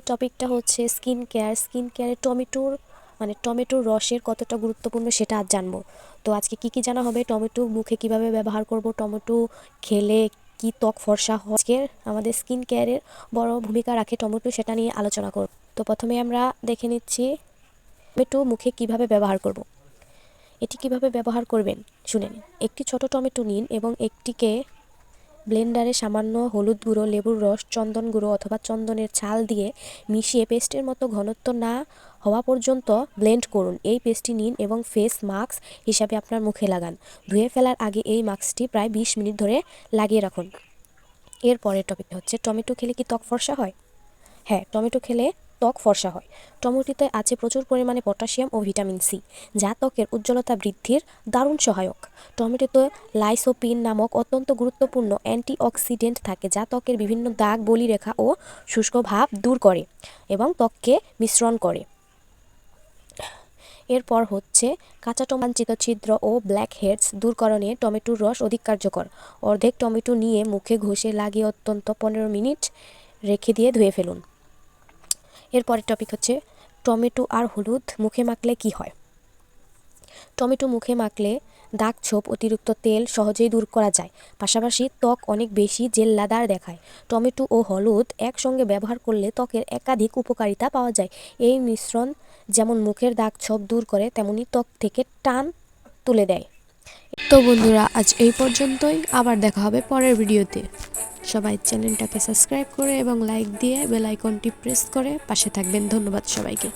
টপিকটা হচ্ছে skin care. Skin কেয়ারে টমেটোর মানে টমেটোর রসের কতটা গুরুত্বপূর্ণ সেটা আজ জানব। তো আজকে কি কি জানা হবে? টমেটো মুখে কীভাবে ব্যবহার করব? টমেটো খেলে কি ত্বক ফর্সা হয়? আজকের আমাদের স্কিন কেয়ারের বড় ভূমিকা রাখে টমেটো সেটা নিয়ে আলোচনা করব। তো প্রথমে আমরা দেখে নিচ্ছি টমেটো মুখে কীভাবে ব্যবহার করব। এটি কীভাবে ব্যবহার করবেন? শুনে নিন একটি ছোট টমেটো নিন এবং একটিকে ব্লেন্ডারে সামান্য হলুদ গুঁড়ো, লেবুর রস, চন্দন গুঁড়ো অথবা চন্দনের ছাল দিয়ে মিশিয়ে পেস্টের মতো ঘনত্ব না হওয়া পর্যন্ত ব্লেন্ড করুন। এই পেস্টটি নিন এবং ফেস মাস্ক হিসাবে আপনার মুখে লাগান। ধুয়ে ফেলার আগে এই মাস্কটি প্রায় বিশ মিনিট ধরে লাগিয়ে রাখুন। এর পরের টপিক হচ্ছে, টমেটো খেলে কি ত্বক ফর্সা হয়? হ্যাঁ টমেটো খেলে ত্বক ফর্সা হয়। টমেটোতে আছে প্রচুর পরিমাণে পটাশিয়াম ও ভিটামিন সি, যা ত্বকের উজ্জ্বলতা বৃদ্ধির দারুণ সহায়ক। টমেটোতে লাইসোপিন নামক অত্যন্ত গুরুত্বপূর্ণ অ্যান্টিঅক্সিডেন্ট থাকে, যা ত্বকের বিভিন্ন দাগ, বলিরেখা ও শুষ্ক ভাব দূর করে এবং ত্বককে মিশ্রণ করে। এরপর হচ্ছে কাঁচা টমাঞ্চিত ছিদ্র ও ব্ল্যাক হেডস দূরকরণে টমেটোর রস অধিক কার্যকর। অর্ধেক টমেটো নিয়ে মুখে ঘষে লাগিয়ে অত্যন্ত পনেরো মিনিট রেখে দিয়ে ধুয়ে ফেলুন। এরপরের টপিক হচ্ছে টমেটো আর হলুদ মুখে মাখলে কি হয়? টমেটো মুখে মাখলে দাগ ছোপ অতিরিক্ত তেল সহজেই দূর করা যায়। পাশাপাশি ত্বক অনেক বেশি জেল্লাদার দেখায়। টমেটো ও হলুদ একসঙ্গে ব্যবহার করলে ত্বকের একাধিক উপকারিতা পাওয়া যায়। এই মিশ্রণ যেমন মুখের দাগ ছোপ দূর করে, তেমনি ত্বক থেকে টান তুলে দেয়। তো বন্ধুরা, আজ এই পর্যন্তই। আবার দেখা হবে পরের ভিডিওতে। সবাই চ্যানেলটাকে সাবস্ক্রাইব করে এবং লাইক দিয়ে বেল আইকনটি প্রেস করে পাশে থাকবেন। ধন্যবাদ সবাইকে।